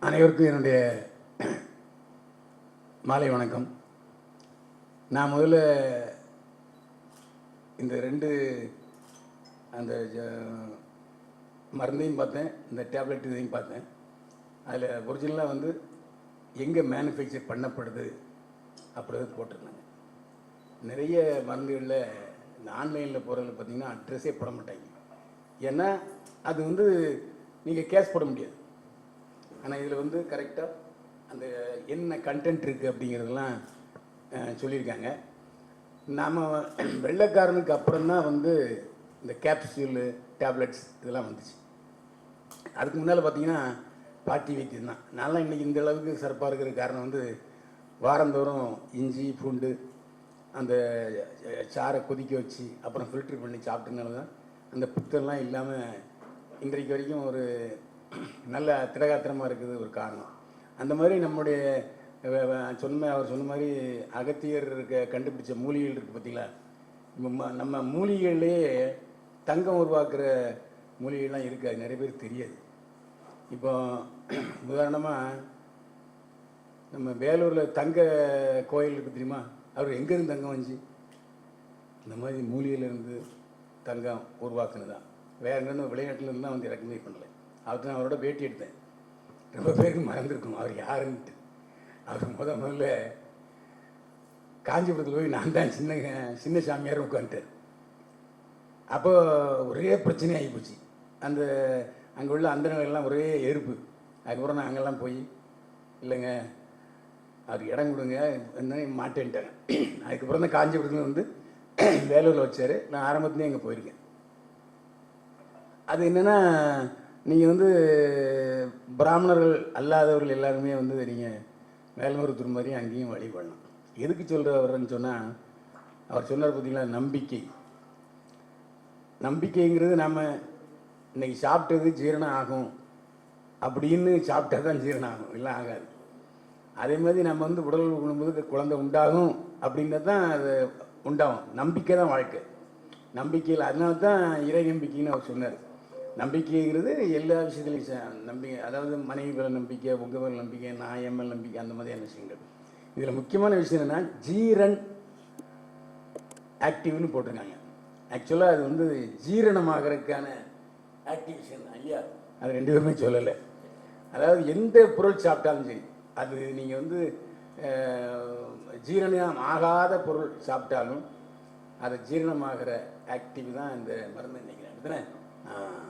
அனைவருக்கும் என்னுடைய மாலை வணக்கம். நான் முதல்ல இந்த ரெண்டு அந்த ஜ- மருந்தையும் பார்த்தேன் இந்த டேப்லெட் இதையும் பார்த்தேன். அதில் ஒரிஜினலாக வந்து எங்கே மேனுஃபேக்சர் பண்ணப்படுது அப்படிதான் போட்டிருந்தாங்க. நிறைய மருந்துகளில் இந்த ஆன்லைனில் போகிறதுல பார்த்தீங்கன்னா அட்ரஸே போட மாட்டாங்க. ஏன்னா அது வந்து நீங்கள் கேஸ் போட முடியாது. ஆனால் இதில் வந்து கரெக்டாக அந்த என்ன கண்டென்ட் இருக்குது அப்படிங்கிறதெல்லாம் சொல்லியிருக்காங்க. நாம் வெள்ளைக்காரனுக்கு அப்புறம் தான் வந்து இந்த கேப்சூலு டேப்லெட்ஸ் இதெல்லாம் வந்துச்சு. அதுக்கு முன்னால் பார்த்தீங்கன்னா பாட்டி வைத்தியம் தான். நான்லாம் இன்றைக்கி இந்த அளவுக்கு சிறப்பாக இருக்கிற காரணம் வந்து வாரந்தோறும் இஞ்சி பூண்டு அந்த சாரை கொதிக்க வச்சு அப்புறம் ஃபில்டர் பண்ணி சாப்பிட்டனால தான் அந்த புத்தெல்லாம் இல்லாமல் இன்றைக்கு வரைக்கும் ஒரு நல்ல திடகாத்திரமாக இருக்குது ஒரு காரணம். அந்த மாதிரி நம்முடைய சொன்ன அவர் சொன்ன மாதிரி அகத்தியர் இருக்க கண்டுபிடிச்ச மூலிகைகள் இருக்குது பார்த்தீங்களா நம்ம ம- நம்ம மூலிகைகள்லேயே தங்கம் உருவாக்குற மூலிகைலாம் இருக்குது அது நிறைய பேருக்கு தெரியாது. இப்போ உதாரணமாக நம்ம வேலூரில் தங்க கோயில் இருக்குது தெரியுமா? அவர் எங்கேருந்து தங்கம் வந்துச்சு இந்த மாதிரி மூலிகையிலேருந்து தங்கம் உருவாக்குனதான் வேற என்னென்ன விளையாட்டுலேருந்து தான் வந்து இறக்குமதி பண்ணலை. அவர் தான் அவரோட பேட்டி எடுத்தேன். ரொம்ப பேருக்கு மறந்துருக்கும். அவர் யாருன்ட்டு. அவர் முத முதல்ல காஞ்சிபுரத்தில் போய் நான் தான் சின்ன சின்ன சாமியார் உட்காந்துட்டார் அப்போ ஒரே பிரச்சனை ஆகி போச்சு. அந்த அங்கே உள்ள அந்தனர்கள்லாம் ஒரே எருப்பு அதுக்கப்புறம் நான் அங்கெல்லாம் போய் இல்லைங்க அவர் இடம் கொடுங்க என்ன மாட்டேன்ட்டேன் அதுக்கப்புறம் தான் காஞ்சிபுரத்தில் வந்து வேலூரில் வச்சார். நான் ஆரம்பத்துலேயே அங்கே போயிருக்கேன். அது என்னென்னா நீங்கள் வந்து பிராமணர்கள் அல்லாதவர்கள் எல்லாருமே வந்து நீங்கள் மேல்மருத்தூர் மாதிரி அங்கேயும் வழிபடலாம் எதுக்கு சொல்கிறவர்னு சொன்னால் அவர் சொன்னார் பார்த்தீங்களா நம்பிக்கை. நம்பிக்கைங்கிறது நம்ம இன்னைக்கு சாப்பிட்டது ஜீரணம் ஆகும். அப்படின்னு சாப்பிட்டா தான் ஜீரணம் ஆகும். இல்லை ஆகாது. அதே மாதிரி நம்ம வந்து உடல் உண்ணும்போது குழந்தை உண்டாகும் அப்படின்றது தான் அது உண்டாகும். நம்பிக்கை தான் வாழ்க்கை. நம்பிக்கையில் அதனால தான் இறை நம்பிக்கைன்னு அவர் சொன்னார். நம்பிக்கைங்கிறது எல்லா விஷயத்துலையும் நம்பிக்கை அதாவது மனைவி மேல நம்பிக்கை உங்கள் மேல் நம்பிக்கை நான் என் மேல் நம்பிக்கை அந்த மாதிரியான விஷயங்கள். இதில் முக்கியமான விஷயம் என்னென்னா ஜீரன் ஆக்டிவ்னு போட்டிருக்காங்க. ஆக்சுவலாக அது வந்து ஜீரணமாகறதுக்கான ஆக்டிவேஷன் ஐயா அது ரெண்டு பேருமே சொல்லலை. அதாவது எந்த பொருள் சாப்பிட்டாலும் சரி அது நீங்கள் வந்து ஜீரணம் ஆகாத பொருள் சாப்பிட்டாலும் அதை ஜீரணமாகிற ஆக்டிவ் தான் இந்த மருந்து நினைக்கிறேன். அப்படிதானே தானே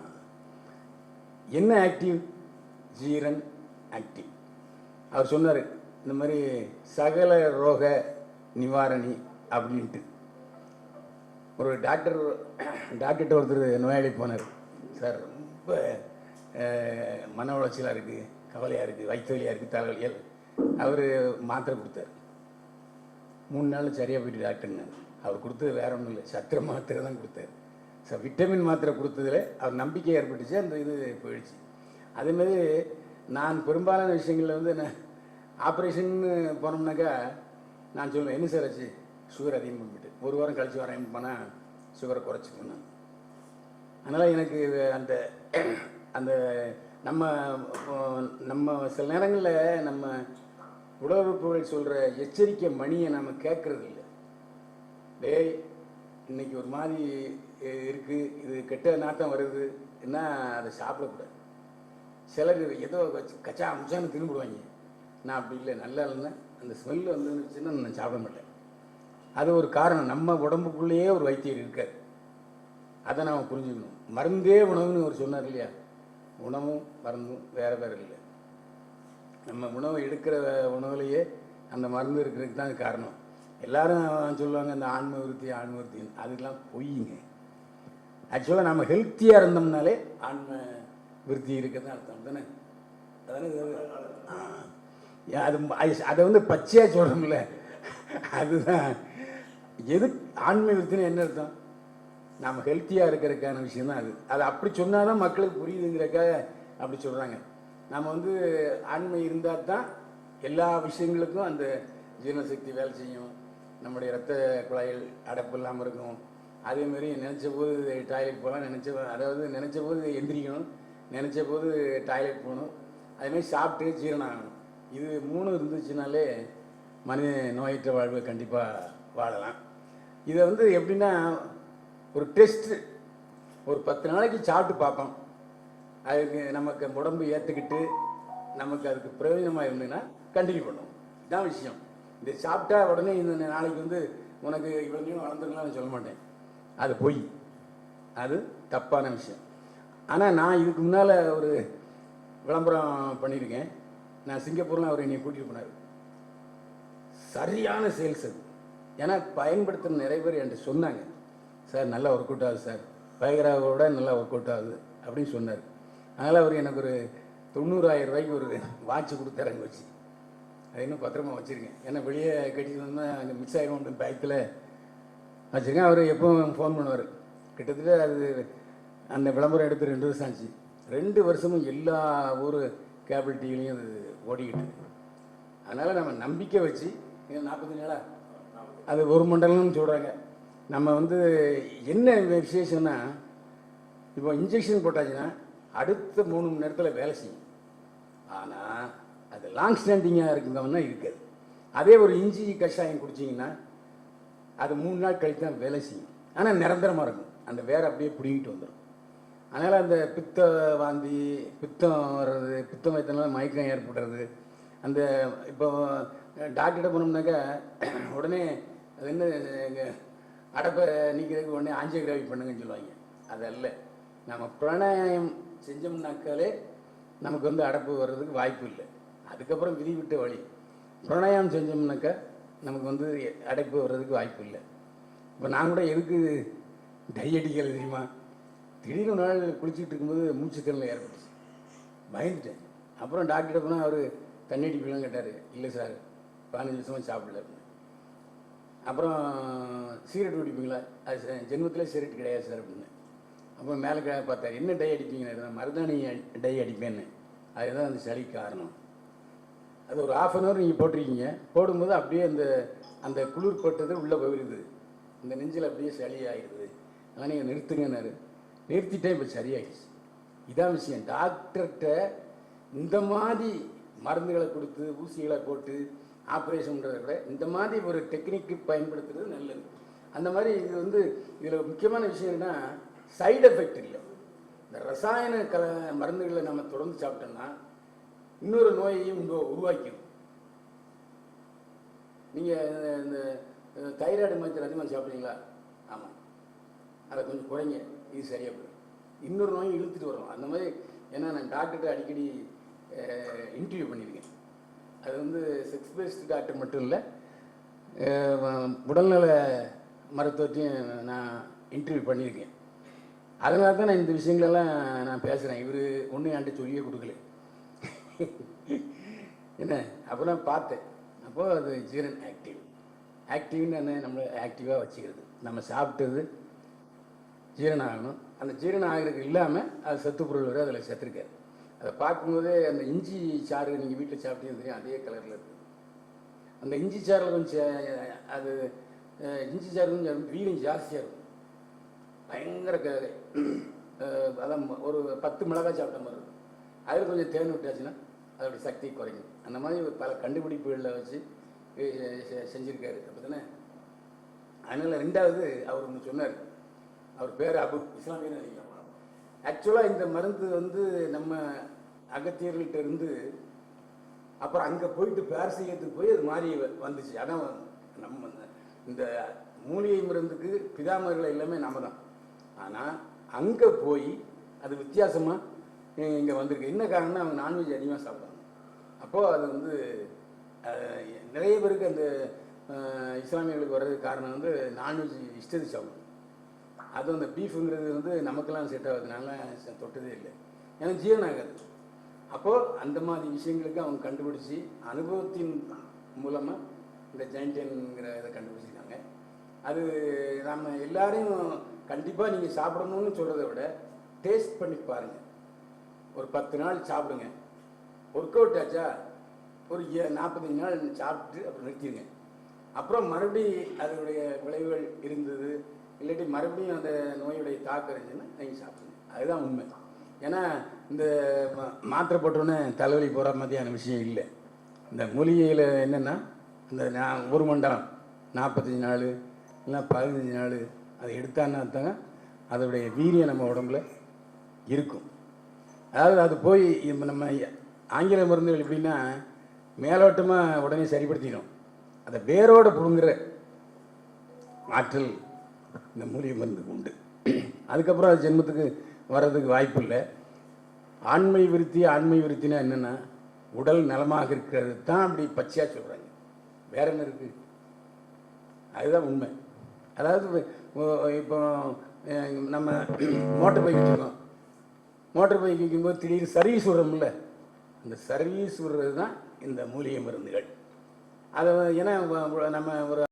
என்ன ஆக்டிவ் ஜீரன் ஆக்டிவ் அவர் சொன்னார் இந்த மாதிரி சகல ரோக நிவாரணி அப்படின்ட்டு. ஒரு டாக்டர் டாக்டர்கிட்ட ஒருத்தர் நோயாளி போனார். சார் ரொம்ப மன உளைச்சலாக இருக்குது கவலையாக இருக்குது வயிற்று வலியாக இருக்குது தலைவலியாக அவர் மாத்திரை கொடுத்தார். மூணு நாள் சரியாக போயிட்டு டாக்டருங்க அவர் கொடுத்தது வேற ஒன்றும் இல்லை சத்திர மாத்திரை தான் கொடுத்தாரு. ஸோ விட்டமின் மாத்திரை கொடுத்ததில் அவர் நம்பிக்கை ஏற்பட்டுச்சு அந்த இது போயிடுச்சு. அதேமாதிரி நான் பெரும்பாலான விஷயங்களில் வந்து என்ன ஆப்ரேஷன் போனோம்னாக்கா நான் சொல்லுவேன் என்ன சார் ஆச்சு? சுகர் அதிகம் பண்ணிட்டு ஒரு வாரம் கழிச்சு வரேன் போனால் சுகரை குறைச்சிக்கணும் அதனால் எனக்கு அந்த அந்த நம்ம நம்ம சில நேரங்களில் நம்ம உடல் சொல்கிற எச்சரிக்கை மணியை நம்ம கேட்குறது இல்லை டேய் இன்னைக்கு ஒரு மாதிரி இருக்குது இருக்கு. இது கெட்ட நாட்டம் வருது. என்ன அதை சாப்பிடக்கூடாது சிலர் ஏதோ கச்சா அமிச்சான்னு திரும்பிடுவாங்க நான் அப்படி இல்லை நல்லா இல்லைன்னா அந்த ஸ்மெல் வந்துச்சுன்னா நான் சாப்பிட மாட்டேன். அது ஒரு காரணம். நம்ம உடம்புக்குள்ளேயே ஒரு வைத்தியர் இருக்கார். அதை நாம் புரிஞ்சுக்கணும். மருந்தே உணவுன்னு அவர் சொன்னார் இல்லையா? உணவும் மருந்தும் வேறு வேறு இல்லை. நம்ம உணவு எடுக்கிற உணவுலையே அந்த மருந்து இருக்கிறதுக்கு தான் காரணம். எல்லாரும் சொல்லுவாங்க அந்த ஆன்ம விருத்தி ஆன்ம விருத்தின்னு. அதுக்கெல்லாம் பொய்யுங்க ஆக்சுவலாக நம்ம ஹெல்த்தியாக இருந்தோம்னாலே ஆன்ம விருத்தி இருக்க தான் அர்த்தம் தானே? அதானே? அது அதை வந்து பச்சையாக சொல்கிறோம்ல அதுதான். எது ஆன்ம விருத்தின்னு என்ன அர்த்தம்? நாம் ஹெல்த்தியாக இருக்கிறதுக்கான விஷயம் தான் அது. அது அப்படி சொன்னால் தான் மக்களுக்கு புரியுதுங்கிறக்காக அப்படி சொல்கிறாங்க நம்ம வந்து ஆண்மை இருந்தால் தான் எல்லா விஷயங்களுக்கும் அந்த ஜீரணசக்தி வேலை செய்யும். நம்முடைய ரத்த குழாய்கள் அடைப்பு இல்லாமல் இருக்கும். அதே நினச்ச போது டாய்லெட் போகலாம் நினச்ச அதாவது நினச்ச போது எந்திரிக்கணும் நினச்ச போது டாய்லெட் போகணும். அதேமாதிரி சாப்பிட்டு ஜீரணம் ஆகணும். இது மூணு இருந்துச்சுனாலே மனித நோயற்ற வாழ்வை கண்டிப்பாக வாழலாம். இதை வந்து எப்படின்னா ஒரு டெஸ்ட்டு ஒரு பத்து நாளைக்கு சாப்பிட்டு பார்ப்போம். அதுக்கு நமக்கு உடம்பு ஏற்றுக்கிட்டு நமக்கு அதுக்கு பிரயோஜனமாக இருந்ததுன்னா கண்டினியூ பண்ணுவோம். இதான் விஷயம். இந்த சாப்பிட்டா உடனே இந்த நாளைக்கு வந்து உனக்கு இவ்வளோ வளர்ந்துருக்கலாம்னு சொல்ல மாட்டேன். அது பொய். அது தப்பான விஷயம். ஆனால் நான் இதுக்கு முன்னால் ஒரு விளம்பரம் பண்ணியிருக்கேன். நான் சிங்கப்பூரில் அவர் என்னை கூட்டிகிட்டு போனார். சரியான சேல்ஸ் அது. ஏன்னா பயன்படுத்தின நிறைய பேர் என்கிட்ட சொன்னாங்க. சார் நல்லா ஒர்க் அவுட் ஆகுது சார். பயகராவோட நல்லா ஒர்க் அவுட் ஆகுது அப்படின்னு சொன்னார். அதனால் அவர் எனக்கு ஒரு தொண்ணூறாயிரம் ரூபாய்க்கு ஒரு வாட்ச் கொடுத்தாரு வச்சு. அது இன்னும் பத்திரமா வச்சுருக்கேன். ஏன்னா வெளியே கட்டிட்டு வந்தால் அங்கே மிஸ் ஆகிடும் பேக்கில் வச்சுருக்கேன். அவர் எப்பவும் ஃபோன் பண்ணுவார். கிட்டத்தட்ட அது அந்த விளம்பரம் எடுத்து ரெண்டு வருஷம் ஆச்சு. ரெண்டு வருஷமும் எல்லா ஊர் கேபிள் டிவிலையும் அது ஓடிக்கிட்டு அதனால் நம்ம நம்பிக்கை வச்சு நாற்பத்தஞ்சு நாளா? அது ஒரு மண்டலம்னு சொல்கிறாங்க நம்ம வந்து என்ன விசேஷம்னா இப்போ இன்ஜெக்ஷன் போட்டாச்சுன்னா அடுத்த மூணு மணி நேரத்தில் வேலை செய்யும். ஆனால் அது லாங் ஸ்டாண்டிங்காக இருக்குங்கன்னா இருக்காது. அதே ஒரு இஞ்சி கஷாயம் குடிச்சிங்கன்னா அது மூணு நாள் கழித்து தான் வேலை செய்யும். ஆனால் நிரந்தரமாக இருக்கும். அந்த வேர் அப்படியே பிடிங்கிட்டு வந்துடும் அதனால் அந்த பித்த வாந்தி பித்தம் வர்றது பித்தம் வைத்தனால மயக்கம் ஏற்படுறது அந்த இப்போ டாக்டர்கிட்ட போனோம்னாக்கா உடனே அது என்ன அடப்பை நீக்கிறதுக்கு உடனே ஆஞ்சியோகிராஃபி பண்ணுங்கன்னு சொல்லுவாங்க. அது அல்ல. நம்ம பிராணாயம் செஞ்சோம்னாக்காலே நமக்கு வந்து அடப்பு வர்றதுக்கு வாய்ப்பு இல்லை. அதுக்கப்புறம் விதி விட்ட வழி. பிராணாயம் செஞ்சோம்னாக்கா நமக்கு வந்து அடைப்பு வர்றதுக்கு வாய்ப்பு இல்லை. இப்போ நான் கூட எதுக்கு டை அடிக்கலை தெரியுமா? திடீர்னு ஒரு நாள் குளிச்சுட்டு இருக்கும்போது மூச்சு திறனில் ஏற்பட்டுச்சு. பயந்துட்டேன். அப்புறம் டாக்டர்கிட்ட போனால் அவர் தண்ணி அடிப்பிலாம் கேட்டார். இல்லை சார். பதினஞ்சு வருஷமாக சாப்பிடல. அப்புறம் சிகரெட் குடிப்பீங்களா? அது ச- சிகரெட் கிடையாது சார். அப்படின்னு. அப்புறம் மேலே கீழே பார்த்தாரு. என்ன டை அடிப்பீங்கன்னா? மருதாணி டை அடிப்பேன்னு. அதுதான் அந்த சளிக்கு காரணம். அது ஒரு ஆஃப் அன் ஹவர் நீங்கள் போட்டிருக்கீங்க. போடும்போது அப்படியே அந்த அந்த குளிர் பட்டது உள்ளே போயிடுது இந்த நெஞ்சில் அப்படியே சளி ஆகிடுது அதனால் நீங்கள் நிறுத்துங்கன்னாரு நிறுத்திட்டேன் இப்போ சரியாயிடுச்சு. இதான் விஷயம். டாக்டர்கிட்ட இந்த மாதிரி மருந்துகளை கொடுத்து ஊசிகளை போட்டு ஆப்ரேஷன் பண்ணுறத விட இந்த மாதிரி ஒரு டெக்னிக்கு பயன்படுத்துறது நல்லது. அந்த மாதிரி இது வந்து இதில் முக்கியமான விஷயம் என்னன்னா சைடு எஃபெக்ட் இல்லை. இந்த ரசாயன கல மருந்துகளை நம்ம தொடர்ந்து சாப்பிட்டோம்னா இன்னொரு நோயையும் உங்க- உருவாக்கிடும் நீங்கள் இந்த தைராய்டு மஞ்சள் அதிகமாக சாப்பிட்றீங்களா? ஆமாம் அதை கொஞ்சம் குறைங்க. இது சரியாக போயிடும் இன்னொரு நோயும் இழுத்துட்டு வரும் அந்த மாதிரி ஏன்னா நான் டாக்டர்கிட்ட அடிக்கடி இன்டர்வியூ பண்ணியிருக்கேன். அது வந்து செக்ஸ் பேஸ்டு டாக்டர் மட்டும் இல்லை உடல்நல மருத்துவத்தையும் நான் இன்டர்வியூ பண்ணியிருக்கேன். அதனால தான் நான் இந்த விஷயங்களெல்லாம் நான் பேசுகிறேன் இவர் ஒன்றும் என்கிட்ட சொல்லியே கொடுக்கல. என்ன அப்போலாம் பார்த்தேன். அப்போது அது ஜீரன் ஆக்டிவ். ஆக்டிவ்னு என்ன நம்மளை ஆக்டிவாக வச்சுக்கிறது. நம்ம சாப்பிட்டது ஜீரணம் ஆகணும் அந்த ஜீரணம் ஆகிறதுக்கு இல்லாமல் அது சத்து பொருள் வரை அதில் செத்துருக்காரு அதை பார்க்கும்போதே அந்த இஞ்சி சாறு நீங்கள் வீட்டில் சாப்பிட்டீங்கன்னு தெரியும் அதே கலரில் இருக்குது அந்த இஞ்சி சாறில் கொஞ்சம் அது இஞ்சி சாறு கொஞ்சம் வீரம் ஜாஸ்தியாக இருக்கும். பயங்கர க அதான் ஒரு பத்து மிளகாய் சாப்பிட்ட மாதிரி இருக்கும். அதில் கொஞ்சம் தேன் விட்டாச்சுன்னா அதோட சக்தி குறையும். அந்த மாதிரி பல கண்டுபிடிப்புகளில் வச்சு செஞ்சுருக்காரு செ- அப்போ தானே அதனால் ரெண்டாவது அவர் ஒன்று சொன்னார். அவர் பேர் அபு இஸ்லாமியர் நினைக்கிறேன் ஆக்சுவலாக இந்த மருந்து வந்து நம்ம அகத்தியர்கள்ட்ட இருந்து அப்புறம் அங்கே போயிட்டு பேரசீகத்துக்கு போய் அது மாறி வந்துச்சு. அதான் நம்ம இந்த- இந்த மூலிகை மருந்துக்கு பிதாமர்கள் எல்லாமே நம்ம தான். ஆனால் அங்கே போய் அது வித்தியாசமாக இங்கே வந்திருக்கு. என்ன காரணம்னா அவங்க நான்வெஜ் அதிகமாக சாப்பிடுவாங்க. அப்போது அது வந்து நிறைய பேருக்கு அந்த இஸ்லாமியர்களுக்கு வர்றதுக்கு காரணம் வந்து நான்வெஜ் இஷ்டத்துக்கு சாப்பிடும் அதுவும் அந்த பீஃபுங்கிறது வந்து நமக்கெல்லாம் செட் ஆகுதுனால தொட்டதே இல்லை. ஏன்னா ஜீரணம் ஆகாது. அப்போது அந்த மாதிரி விஷயங்களுக்கு அவங்க கண்டுபிடிச்சி அனுபவத்தின் மூலமாக இந்த ஜெயின்டென்ங்கிற இதை கண்டுபிடிச்சிருக்காங்க. அது நம்ம எல்லாரையும் கண்டிப்பாக நீங்கள் சாப்பிடணும்னு சொல்கிறத விட டேஸ்ட் பண்ணி பாருங்கள் ஒரு பத்து நாள் சாப்பிடுங்க. ஒர்க் அவுட் ஆச்சா? ஒரு நாற்பத்தஞ்சு நாள் சாப்பிட்டு அப்புறம் நிறுத்திடுங்க அப்புறம் மறுபடி அதனுடைய விளைவுகள் இருந்தது. இல்லாட்டி மறுபடியும் அந்த நோயுடைய தாக்கம் இருந்துச்சுன்னா நீங்கள் சாப்பிடுங்க. அதுதான் உண்மை. ஏன்னா இந்த மா- மாத்திரை போட்டோன்னே தலைவலி போகிற மாதிரியான விஷயம் இல்லை. இந்த மூலிகையில் என்னென்னா இந்த நான் ஒரு மண்டலம் நாற்பத்தஞ்சு நாள் இல்லை பதினஞ்சு நாள் அதை எடுத்தான்னா தாங்க அதோடைய வீரியம் நம்ம உடம்புல இருக்கும். அதாவது அது போய் நம்ம ஆங்கில மருந்துகள் எப்படின்னா மேலோட்டமாக உடனே சரிப்படுத்திடும். அதை வேரோடு புழுங்குற ஆற்றல் இந்த மூலிகை மருந்துக்கு உண்டு. அதுக்கப்புறம் அது ஜென்மத்துக்கு வர்றதுக்கு வாய்ப்பு இல்லை. ஆண்மை விருத்தி ஆண்மை விருத்தினா என்னென்னா உடல் நலமாக இருக்கிறது தான் அப்படி பச்சையாக சொல்கிறாங்க வேற என்ன இருக்குது அதுதான் உண்மை. அதாவது இப்போ- நம்ம மோட்டர் பைக் வச்சுருக்கோம். மோட்டர் பைக் வைக்கும்போது திடீர்னு சர்வீஸ் விடுறோம்ல இந்த சர்வீஸ் விடுறது தான் இந்த மூலிகை மருந்துகள். அதை ஏன்னா நம்ம ஒரு